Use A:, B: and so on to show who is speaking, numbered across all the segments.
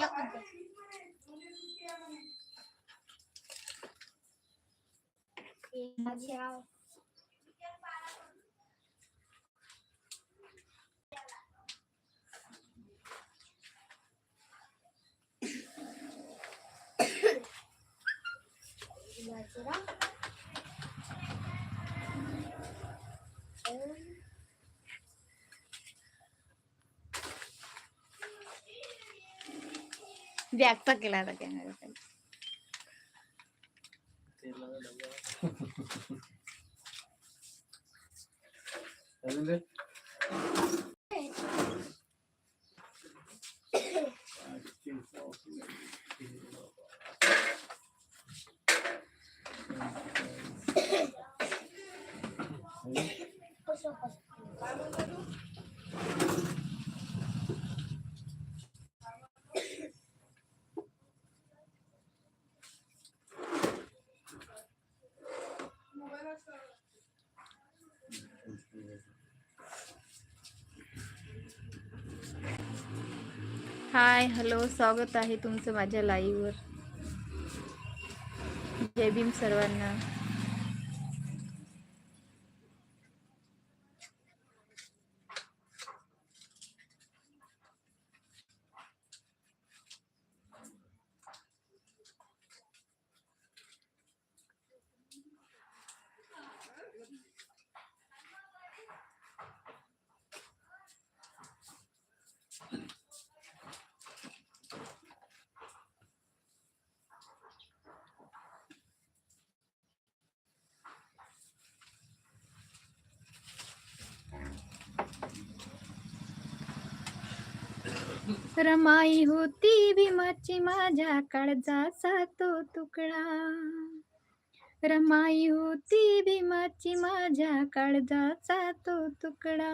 A: Yakında. Tchau. Ya,
B: está claro
C: que no.
A: Hi hello स्वागत आहे तुमचं माझ्या लाईव्हवर जय भीम सर्वांना. रमाई होती भीमाची माझ्या काळजाचा तो तुकडा. रमाई होती भीमाची माझ्या काळजाचा तो तुकडा.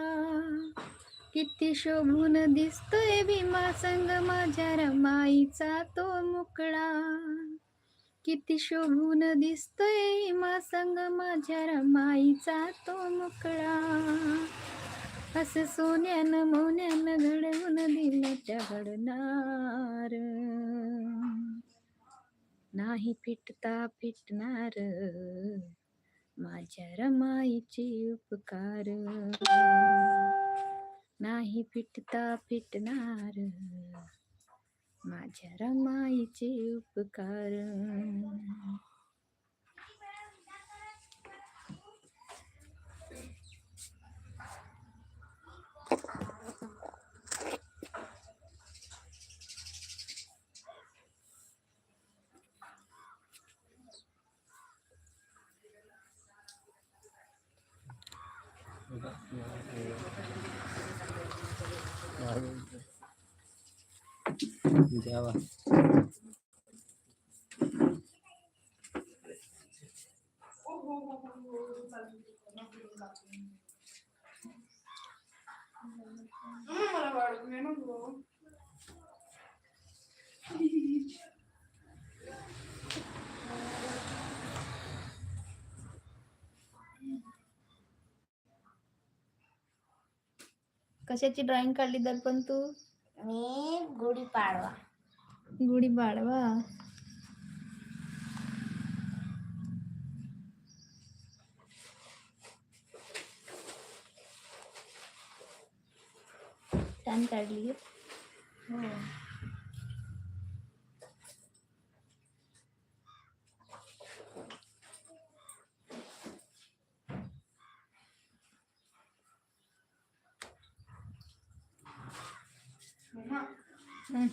A: किती शोभून दिसतोय भीमा संग माझ्या रमाईचा तो मुकळा किती शोभून दिसतोय भीमा संग माझ्या रमाईचा तो मुकळा असं सोन्यानं मोन्यान घडवून दिलं घडणार नाही फिटता फिटणार माझ्या रमाईचे उपकार. नाही फिटता फिटणार माझ्या रमाईचे उपकार.
B: द्यावा
A: कशाची ड्रॉइंग काढली दर्पण तू?
C: मी गुढीपाडवा
A: गुढी पाडवा छान काढली
C: हो
A: ம்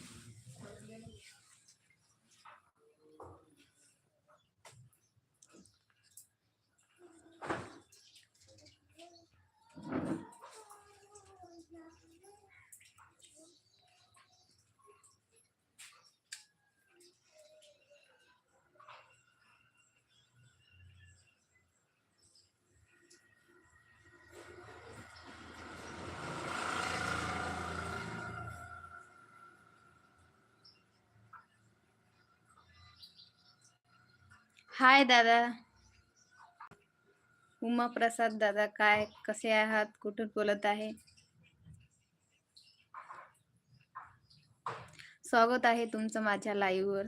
A: हाय दादा. उमा प्रसाद दादा काय कसे आहात? कुठून बोलत आहे? स्वागत आहे तुमचं माझ्या लाईव्हवर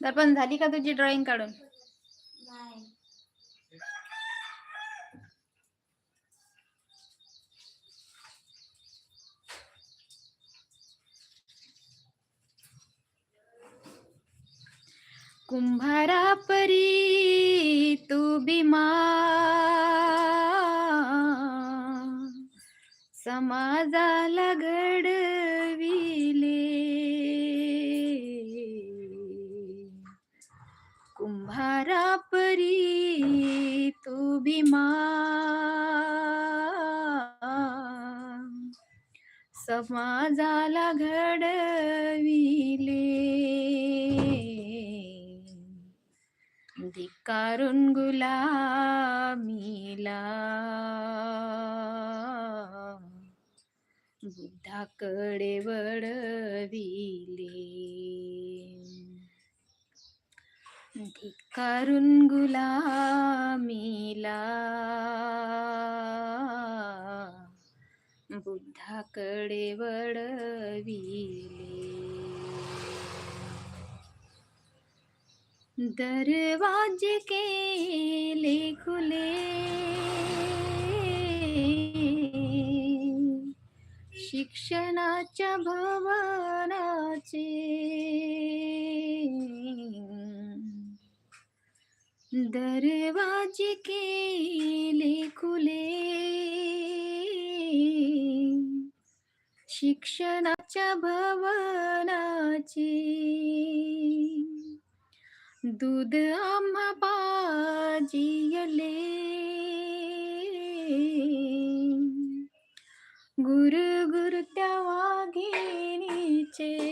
A: दर्पण झाली का तुझी ड्रॉइंग काढून? कुंभारा परी तू बिमा समाजाला घडविले परी बिमा समाजाला घडविले. धिकारून गुलामीला. बुद्धाकडे वळविले. धिकारून गुलामीला. बुद्धाकडे वळविले. दरवाजे केले खुले. शिक्षणाच्या भवनाचे. दरवाजे केले खुले. शिक्षणाच्या भवनाचे दूध आम्हा पाजियले. गुरु गुरु त्या वाघिणीचे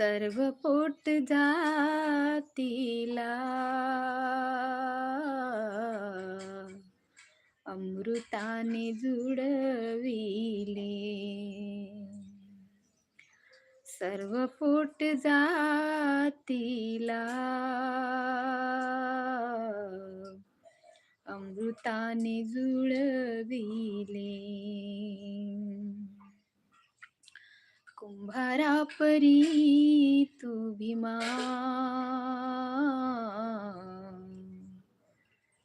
A: सर्व पोट जातीला. अमृताने जुडविले. सर्व पोट जातीला. अमृताने जुळविले कुंभारा परी तू भीमा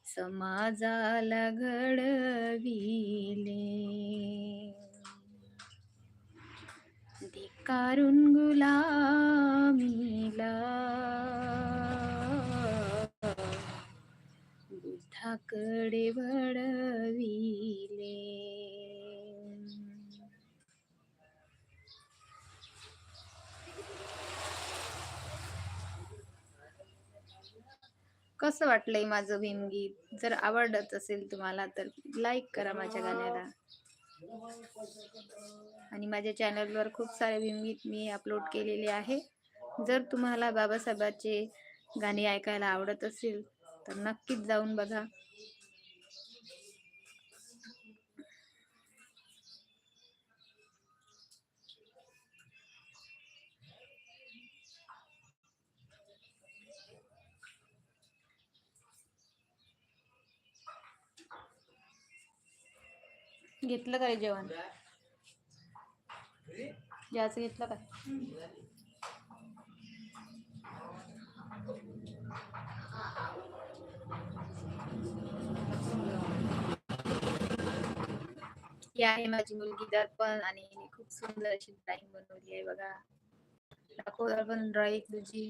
A: समाजाला घडविले. धिकारून गुलामीला. बुद्धाकडे वळविले कसं वाटलंय माझं भीमगीत. जर आवडत असेल तुम्हाला तर लाईक करा माझ्या गाण्याला. आणि माझ्या चॅनलवर खूप सारे भीमगीत मी अपलोड केलेले आहे. जर तुम्हाला बाबासाहेबाचे गाणे ऐकायला आवडत असेल तर नक्कीच जाऊन बघा. घेतलं का रे जेवण? जेवायचं घेतलं का? ही आहे माझी मुलगी दर्पण आणि खूप सुंदर अशी ड्रॉइंग बनवली आहे बघा. दाखव दर्पण ड्रॉइंग तुझी.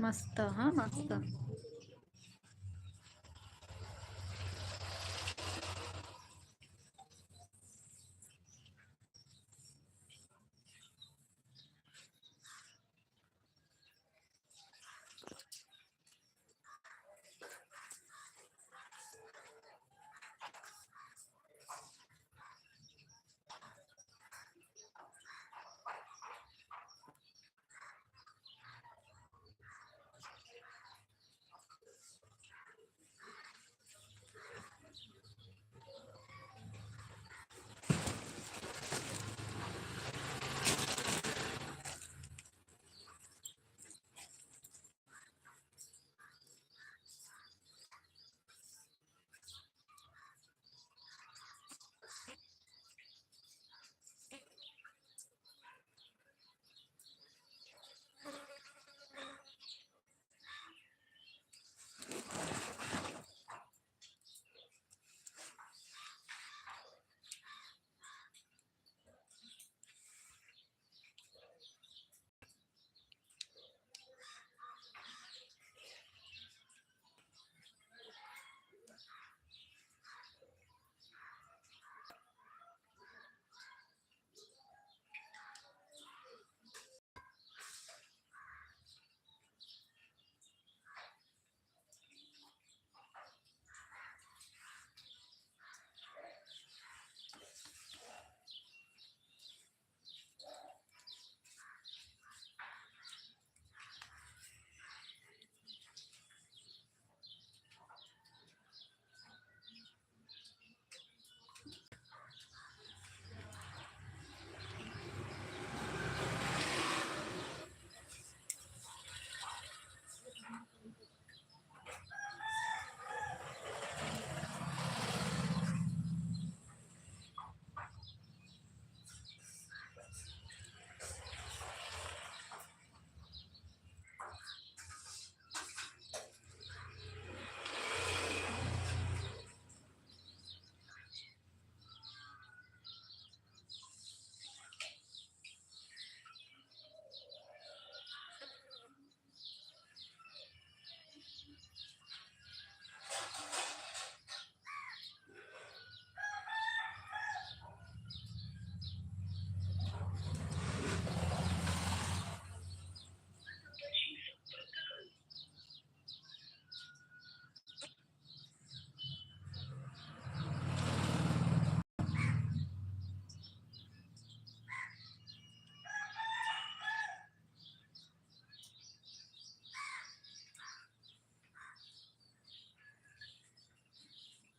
A: मस्त हां मस्त.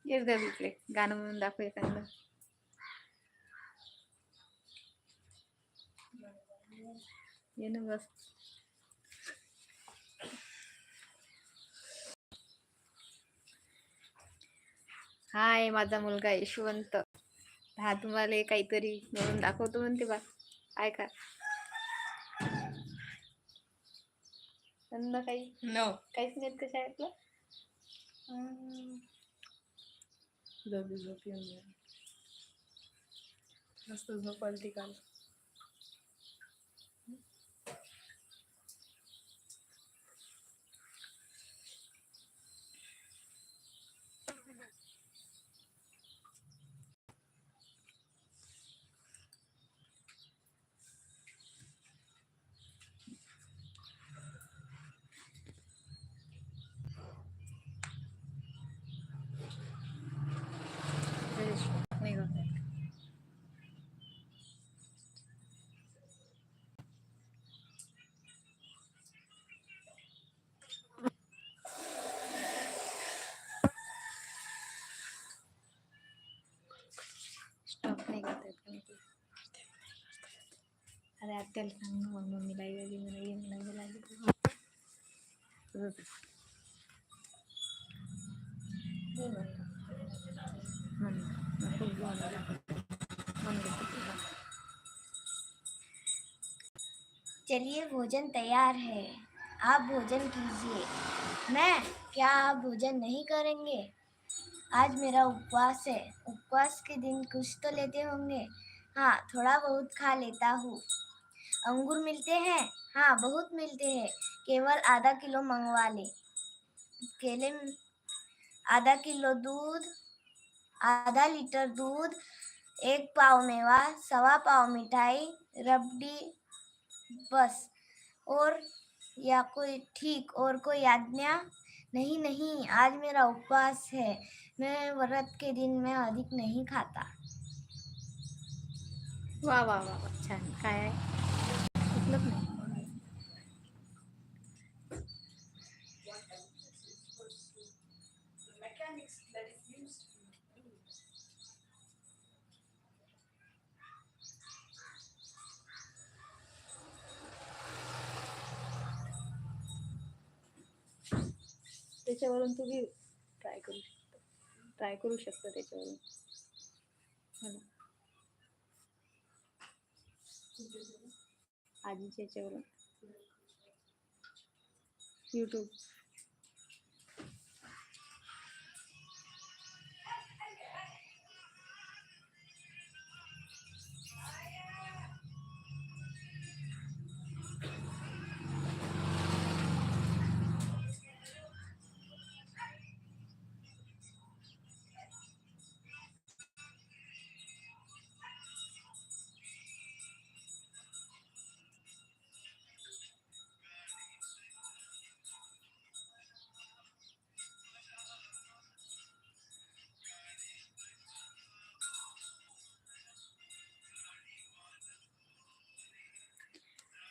A: ग इकडे गाणं म्हणून दाखव एखादं. ये ना बस. हाय माझा मुलगा यशवंत. हा तुम्हाला काहीतरी म्हणून दाखवतो म्हणते बा. ऐका. काही?
D: नो
A: काहीच नाही का Добре, зап'ємо. Нас тут знов політикант. लागेल
C: चलिए, भोजन तैयार है। आप भोजन कीजिए। मैं क्या आप भोजन नहीं करेंगे? आज मेरा उपवास है। उपवास के दिन कुछ तो लेते होंगे। हाँ थोड़ा बहुत खा लेता हूँ। अंगूर मिलते हैं? हाँ बहुत मिलते हैं। केवल आधा किलो मंगवा ले। केले आधा किलो दूध, आधा लीटर दूध, एक पाव मेवा, सवा पाव मिठाई, रबड़ी, बस। और या कोई ठीक और कोई आज्ञा? नहीं नहीं, आज मेरा उपवास है। मैं व्रत के दिन में अधिक नहीं खाता।
A: वा वा वा वा. छान. काय आहे? कुठलंच नाही. त्याच्यावरून तुम्ही ट्राय करू शकता. ट्राय करू शकता त्याच्यावरून. हो आजीच्या याच्यावरून. यूट्यूब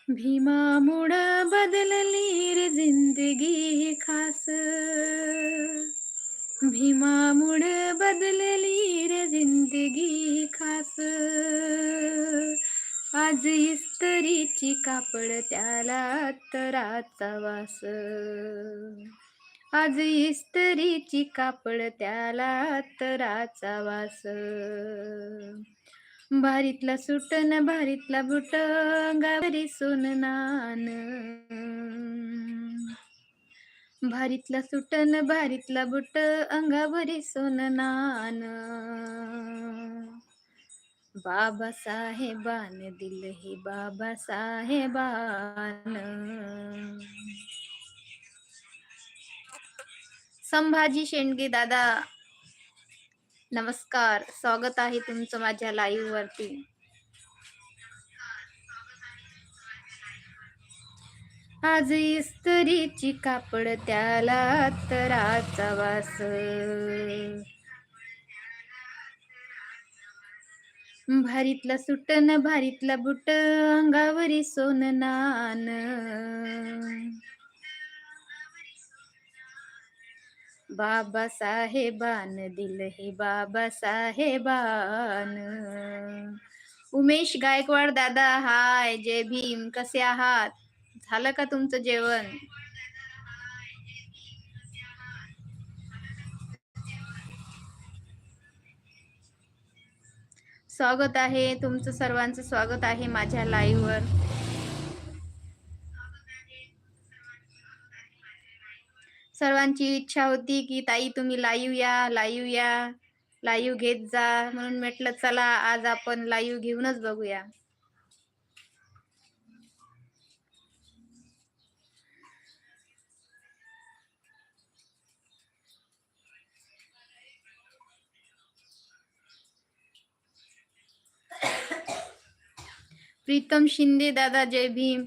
A: भीमामुळं बदलली रे जिंदगी खास. भीमामुळं बदलली रे जिंदगी खास. आज इस्तरीची कापड त्याला तराचा वास. आज इस्तरीची कापड त्याला तराचा वास. भारीतला सुटन भारीतला बुट अंगावरी सोननान भारीतला सुटन भारीतला बुट अंगावरी बाबा बाबासाहेबान दिल हे बाबासाहेबान. संभाजी शेंडगे दादा नमस्कार स्वागत आहे तुमचं माझ्या लाईव्ह वरती. आज इस्त्रीची कापड त्याला अत्तराचा वास. भारीतला सुटन भारीतला बुट अंगावरी सोननान बाबासाहेबान दिल हे बाबासाहेबान उमेश गायकवाड दादा हाय जय भीम कसे आहात? झालं का तुमचं जेवण? स्वागत आहे तुमचं सर्वांचं स्वागत आहे माझ्या लाईव्ह सर्वांची इच्छा होती की ताई तुम्ही लाईव्ह या लाईव्ह या लाईव्ह घेत जा. म्हणून म्हटलं चला आज आपण लाईव्ह घेऊनच बघूया. प्रीतम शिंदे दादा जय भीम.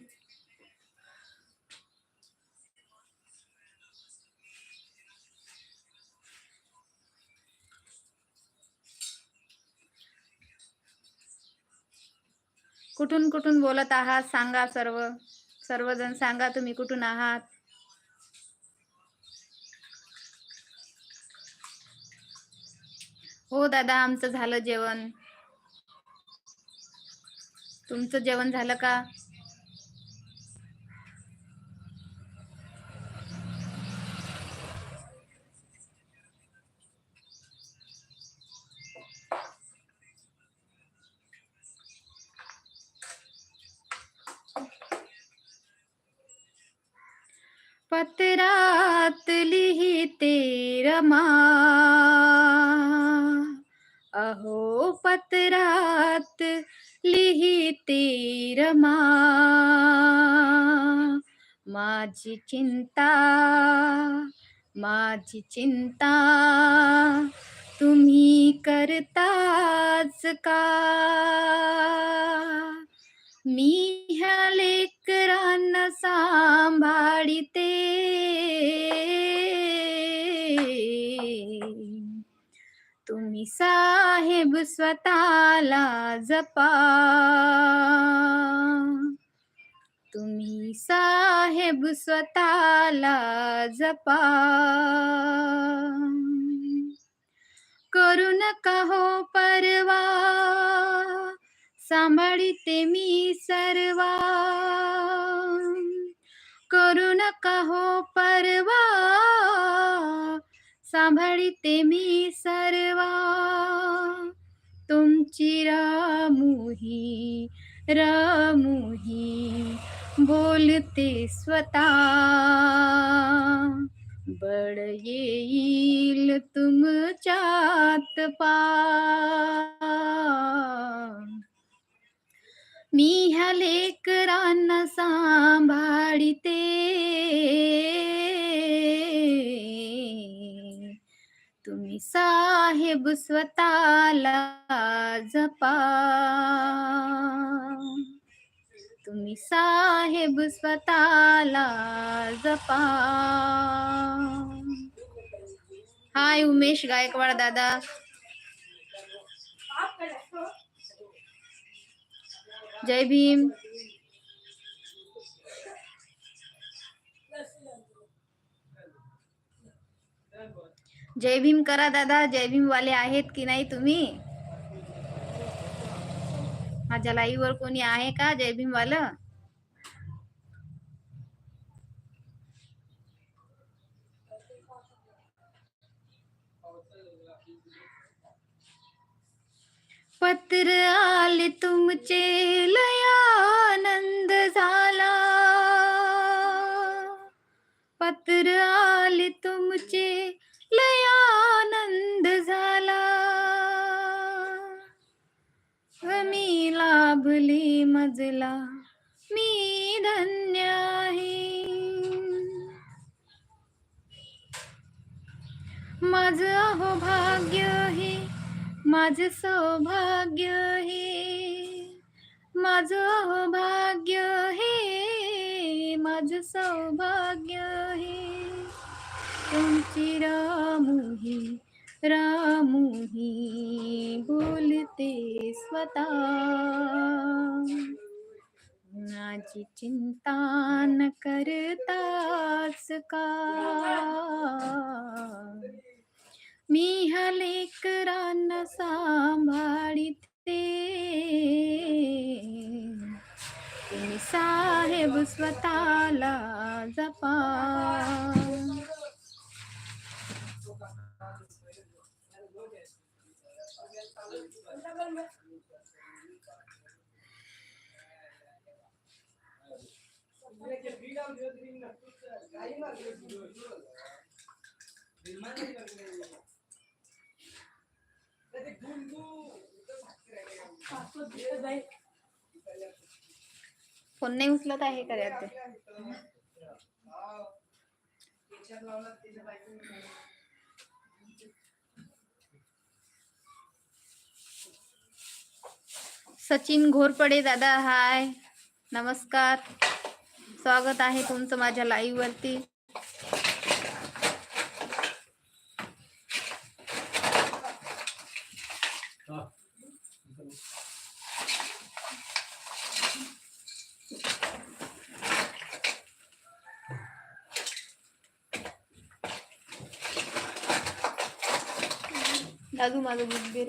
A: कुठून कुठून बोलत आहात? सांगा सर्व. सर्वजण सांगा तुम्ही कुठून आहात? हो दादा आमचं झालं जेवण. तुमचं जेवण झालं का? पत्रात लिहिते रमा अहो पत्रात लिहिते रमा माझी चिंता माझी चिंता तुम्ही करताच का? मी ह्या लेकरांना सांभाळीते. तुम्ही साहेब स्वतःला जपा. तुम्ही साहेब स्वतःला जपा. करू नका हो परवा. सांभाळीते मी सर्वा. करू नका हो परवा. सांभाळीते मी सर्वा. तुमची रामुही रामुही बोलते स्वतः. बड येईल तुमच्यात पा मी ह्या लेकरांना सांभाळते. तुम्ही साहेब स्वतःला जपा. तुम्ही साहेब स्वतःला जपा. हाय उमेश गायकवाड दादा. जय भीम. जय भीम करा दादा जय भीम वाले आहेत की नाही तुम्ही? माझ्या लाईव्ह वर कोणी आहे का? जय भीम वालं? पत्र आले तुमचे लयानंद झाला. माझ सौभाग्य हे माझ भाग्य हे माझ सौभाग्य हे. तुमची रामुही रामुही बोलते स्वतः. माझी चिंता न करताच का? मी ह्या लेकरांना सांभाळीते. तुम्ही साहेब स्वतःला जपा. फोन नाही उचलत आहे का ते सचिन घोरपडे दादा हाय. नमस्कार. स्वागत आहे तुमचं माझ्या लाईव्ह वरती. दादू माझं बुक दे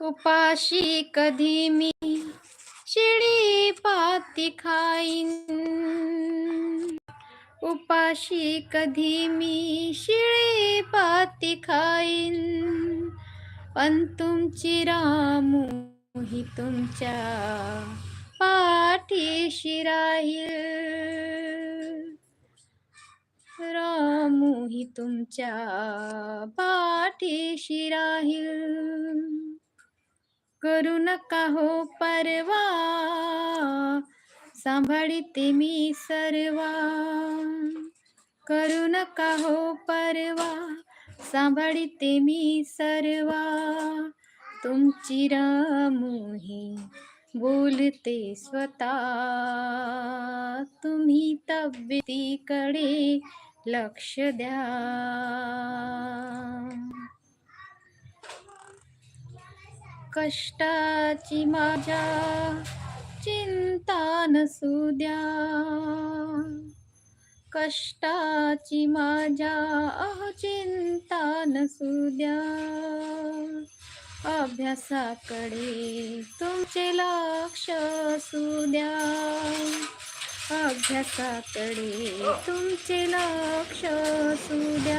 A: उपाशी कधी मी शिडी पाती खाईन. उपाशी कधी मी शिळी पाती खाईन. पण तुमची रामू ही तुमच्या पाठीशी राहील. रामू ही तुमच्या पाठीशी राहील. करू नका हो परवा. सांभाळीते मी सर्वा. करू नका हो परवा. सांभाळीते मी सर्वा. तुमची रामोही बोलते स्वतः. तुम्ही तब्येतीकडे लक्ष द्या. कष्टाची माझ्या चिंता नसू द्या कष्टाची माझ्या अह चिंता नसू द्या अभ्यासाकडे तुमचे लक्ष असू द्या अभ्यासाकडे तुमचे लक्ष असू द्या